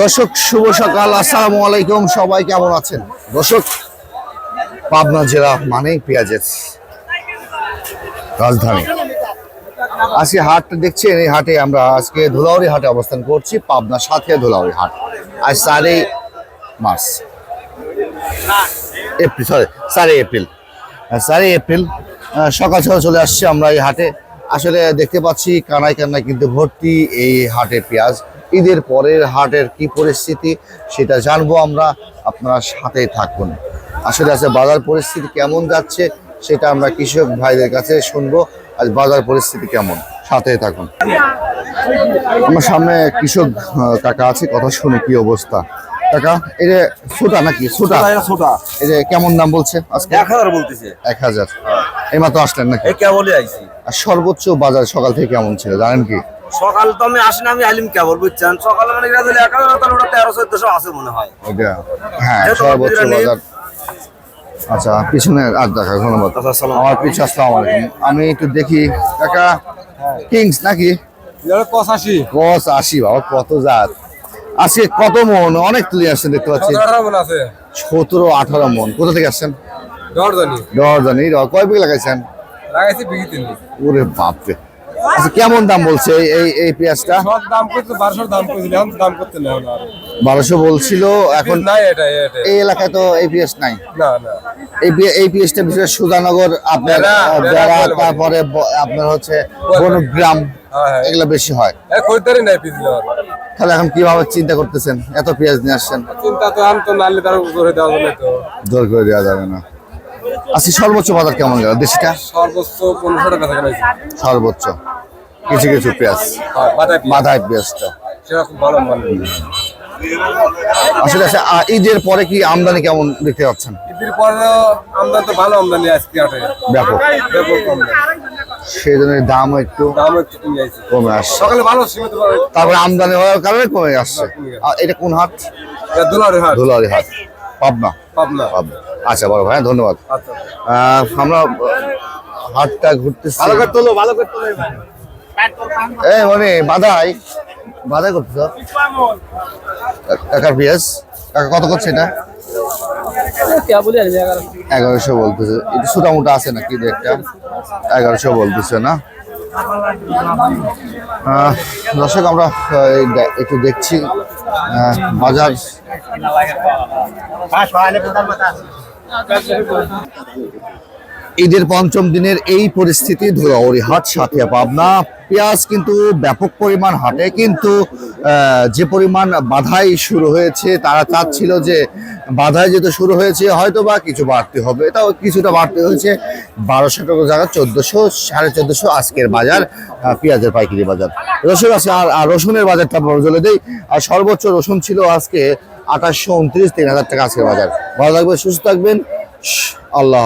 দর্শক, শুভ সকাল, আসসালামু আলাইকুম, সবাই কেমন আছেন? দর্শক, পাবনা জেলা মানে পেঁয়াজের রাজধানী। আজকে হাটটা দেখছেন, এই হাটে আমরা আজকে ধুলাউড়ি হাটে অবস্থান করছি, পাবনা সাথে ধুলাউড়ি হাট। আজ সাড়ে মার্চ। এপ্রিল সরি সাড়ে এপ্রিল। সাড়ে এপ্রিল সকাল সকাল চলে আসছি আমরা এই হাটে। আসলে দেখতে পাচ্ছি কানায় কানায় কিন্তু ভর্তি এই হাটে পেঁয়াজ। ঈদের পরের হাটের কি পরিস্থিতি সেটা জানব আমরা। আপনারা সাথে থাকুন। আসলে আছে বাজার পরিস্থিতি কেমন যাচ্ছে সেটা আমরা কৃষক ভাইদের কাছে শুনব। আজ বাজার পরিস্থিতি কেমন? সাথে থাকুন। আমার সামনে কৃষক কাকা আছে কথা শুনে কি অবস্থা? কাকা যে ছোটা নাকি? ছোটা? ছোটা যে কেমন দাম বলছে আজকে? এক হাজার বলতেছে। এক হাজার। এই মাত্র আসলেন নাকি? আইছি। আর সর্বোচ্চ বাজার সকাল থেকে কেমন ছিল জানেন কি? সকাল তো আমি আসি না আমি আলিম কেবল বুঝছেন? সকালে মানে গেলে এক হাজার তাহলে ওটা তেরো চোদ্দশো আছে মনে হয়। হ্যাঁ সর্বোচ্চ বাজার। আচ্ছা পিছনে আর দেখা ধন্যবাদ। আচ্ছা, আমার পিছু আসসালামু আলাইকুম। আমি একটু দেখি কাকা কিংস নাকি? পঁচাশি। কস আশি বাবা কত জাত। আজকে কত মন? অনেক তুলে আসছেন দেখতে পাচ্ছি। সতেরো আঠারো মন কোথা থেকে আসছেন? দশজনই দশজনই কয় বিঘা লাগাইছেন? লাগাইছি বিঘি তিন ওরে বাপরে। আচ্ছা কেমন দাম বলছে এই- এই পেঁয়াজটা? দাম করতে বারোশো দাম করছিল এখন দাম করতে বারোশো বলছিল এখন নাই এটা এই এলাকায় তো এই পেঁয়াজ নাই। না না। এই এই পেঁয়াজটা বিশেষ সুধানগর আপনার। তারপরে আপনার হচ্ছে বনগ্রাম হ্যাঁ, হ্যাঁ। এগুলো বেশি হয়। নাই তাহলে এখন কীভাবে চিন্তা করতেছেন? এত পেঁয়াজ নিয়ে আসছেন। চিন্তা তো আন তো নালে তার করে দেওয়া যাবে তো। জোর করে দেওয়া যাবে না। আজকে সর্বোচ্চ বাজার কেমন গেল? দেশিটা? সর্বোচ্চ পনেরোশো টাকা সর্বোচ্চ। কিছু কিছু পেঁয়াজ। মাথায় পেঁয়াজটা। ভালো মান আসলে আচ্ছা, ঈদের পরে কি আমদানি কেমন দেখতে পাচ্ছেন ঈদের পরে আমদানি তো ভালো আমদানি আজকে আটে। ব্যাপক। ব্যাপক সেই জন্য দামও একটু কমে আসছে। সকালে ভালো সীমিত তারপরে আমদানি হওয়ার কারণে কমে আসছে। আর এটা কোন হাট? দোলারে হাট। পাবনা। পাবনা। পাবনা। আচ্ছা বড় ভাই ধন্যবাদ। আচ্ছা। আমরা হাটটা ঘুরতেছি। ভালো করে তোলো ভালো করে তোলো ভাই এই মানে বাধাই। বাধাই করতেছ? কাকার পেঁয়াজ কাকা কত করছে এটা? এগারোশো বলতেছে। একটু ছোটা মোটা আছে নাকি একটা? এগারোশো বলতেছে না? দর্শক, আমরা একটু দেখছি। বাজার। ঈদের পঞ্চম দিনের এই পরিস্থিতি, ধুলাউড়ি হাট, সাথিয়া পাবনা। পেঁয়াজ কিন্তু ব্যাপক পরিমাণ হাটে, কিন্তু যে পরিমাণ বাধাই শুরু হয়েছে, তারা চাচ্ছিল যে বাধাই যেহেতু শুরু হয়েছে হয়তো বা কিছু বাড়তে হবে। তাও কিছুটা বাড়তে হয়েছে। বারোশো টাকা জায়গা, চোদ্দোশো, সাড়ে চোদ্দোশো আজকের বাজার পেঁয়াজের পাইকারি বাজার। রসুন আছে আর রসুনের বাজারটা বলে দেই, আর সর্বোচ্চ রসুন ছিল আজকে আঠাশশো উনত্রিশ, তিন হাজার টাকা আজকের বাজার। ভালো থাকবেন, সুস্থ থাকবেন। আল্লাহ